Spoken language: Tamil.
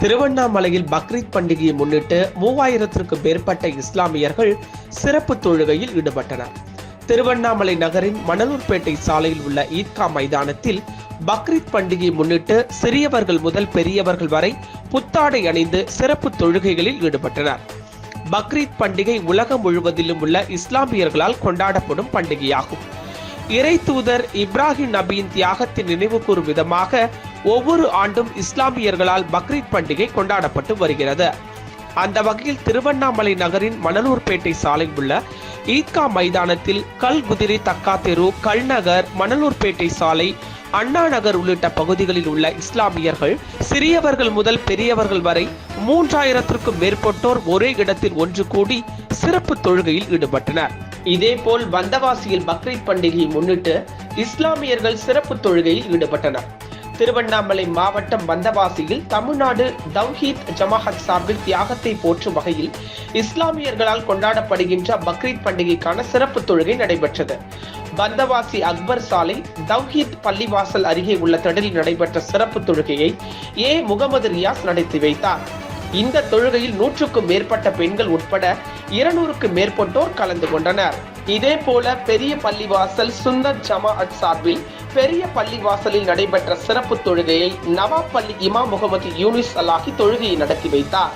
திருவண்ணாமலையில் பக்ரீத் பண்டிகையை முன்னிட்டு மூவாயிரத்திற்கும் மேற்பட்ட இஸ்லாமியர்கள் சிறப்பு தொழுகையில் ஈடுபட்டனர். திருவண்ணாமலை நகரின் மணலூர்பேட்டை சாலையில் உள்ள ஈத்கா மைதானத்தில் பக்ரீத் பண்டிகையை முன்னிட்டு சிறியவர்கள் முதல் பெரியவர்கள் வரை புத்தாடை அணிந்து சிறப்பு தொழுகைகளில் ஈடுபட்டனர். பக்ரீத் பண்டிகை உலகம் முழுவதிலும் உள்ள இஸ்லாமியர்களால் கொண்டாடப்படும் பண்டிகையாகும். இறை தூதர் இப்ராஹிம் நபியின் தியாகத்தை நினைவு கூறும் விதமாக ஒவ்வொரு ஆண்டும் இஸ்லாமியர்களால் பக்ரீத் பண்டிகை கொண்டாடப்பட்டு வருகிறது. அந்த வகையில் திருவண்ணாமலை நகரின் மணலூர்பேட்டை சாலையில் உள்ள ஈத்கா மைதானத்தில் கல் குதிரை தக்கா தெரு கல்நகர் மணலூர்பேட்டை சாலை அண்ணா நகர் உள்ளிட்ட பகுதிகளில் உள்ள இஸ்லாமியர்கள் சிறியவர்கள் முதல் பெரியவர்கள் வரை மூன்றாயிரத்திற்கும் மேற்பட்டோர் ஒரே இடத்தில் ஒன்று கூடி சிறப்பு தொழுகையில் ஈடுபட்டனர். இதேபோல் வந்தவாசியில் பக்ரீத் பண்டிகையை முன்னிட்டு இஸ்லாமியர்கள் சிறப்பு தொழுகையில் ஈடுபட்டனர். திருவண்ணாமலை மாவட்டம் வந்தவாசியில் தமிழ்நாடு தவ்ஹீத் ஜமாஹத் சார்பில் தியாகத்தை போற்றும் வகையில் இஸ்லாமியர்களால் கொண்டாடப்படுகின்ற பக்ரீத் பண்டிகைக்கான சிறப்பு தொழுகை நடைபெற்றது. வந்தவாசி அக்பர் சாலை தவ்ஹீத் பள்ளிவாசல் அருகே உள்ள திடலில் நடைபெற்ற சிறப்பு தொழுகையை ஏ. முகமது ரியாஸ் நடத்தி வைத்தார். இந்த தொழுகையில் நூற்றுக்கும் மேற்பட்ட பெண்கள் உட்பட இருநூறுக்கும் மேற்பட்டோர் கலந்து கொண்டனர். இதே போல பெரிய பள்ளிவாசல் சுந்தர் ஜமாஅத் சார்பில் பெரிய பள்ளிவாசலில் நடைபெற்ற சிறப்பு தொழுகையை நவாப் பள்ளி இமாம் முகமது யூனிஸ் அல்லாஹி தொழுகையை நடத்தி வைத்தார்.